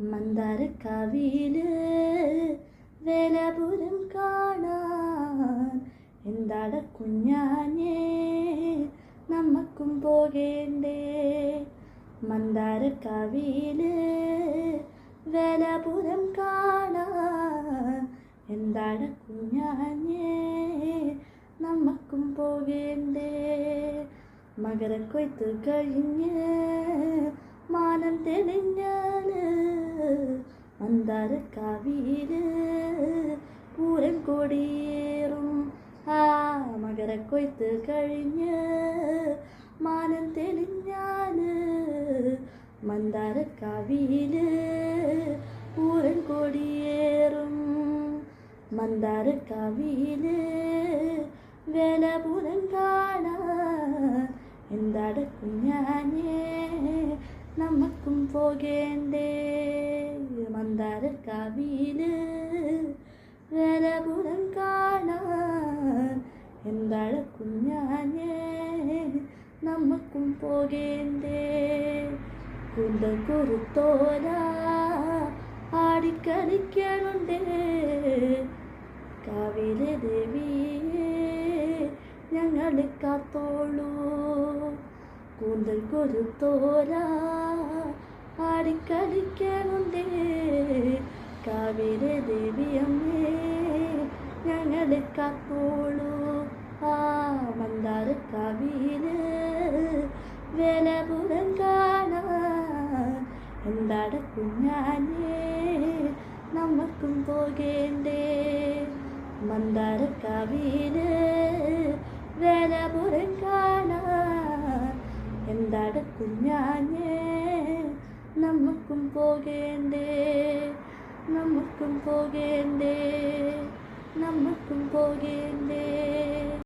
മന്ദാരക്കാവിൽ വേലപുരം കാണാൻ എന്താട കുഞ്ഞാഞ്ഞേ? നമ്മക്കും പോകേണ്ടേ? മന്ദാരക്കാവിയിൽ വേലപുരം കാണാൻ എന്താട കുഞ്ഞാഞ്ഞേ? നമ്മക്കും പോകേണ്ടേ? മകരക്കൊയ്ത്ത് കഴിഞ്ഞ് മാനം തെളിഞ്ഞാൽ മന്ദാരക്കാവിൽ പൂരം കൊടിയേറും. ആ മകരക്കൊയ്ത്ത് കഴിഞ്ഞ് മാനം തെളിഞ്ഞാൽ മന്ദാരക്കാവിൽ പൂരം കൊടിയേറും. മന്ദാരക്കാവിയിൽ വേല പൂരം കാണാൻ എന്താടക്കും കുഞ്ഞാഞ്ഞേ നമുക്കും പോകേണ്ടേ? മന്ദാര മന്ദാരക്കാവിൽ വേലപുരം കാണാൻ എന്താട ഞാനെ നമുക്കും പോകേണ്ടേ? കുന്തം കുറുത്തോല ആടിക്കളിക്കണുണ്ടേ കാവിലെ ദേവിയെ ഞങ്ങൾ കാത്തോളൂ. കൂന്തൽ കൊരുത്തോല ആടിക്കളിക്കണുണ്ടേ ദേവി ദേവിയമ്മേ ഞങ്ങൾ കാത്തോളൂ. ആ മന്ദാര കാവിൽ വേലപുരം കാണാൻ എന്താട കുഞ്ഞാനേ നമുക്കും പോകേണ്ടേ. മന്ദാര മന്ദാരക്കാവിൽ വേലപുരം കാണാൻ നമുക്കും പോകേണ്ടേ? നമുക്കും പോകേണ്ടേ? നമുക്കും പോകേണ്ടേ?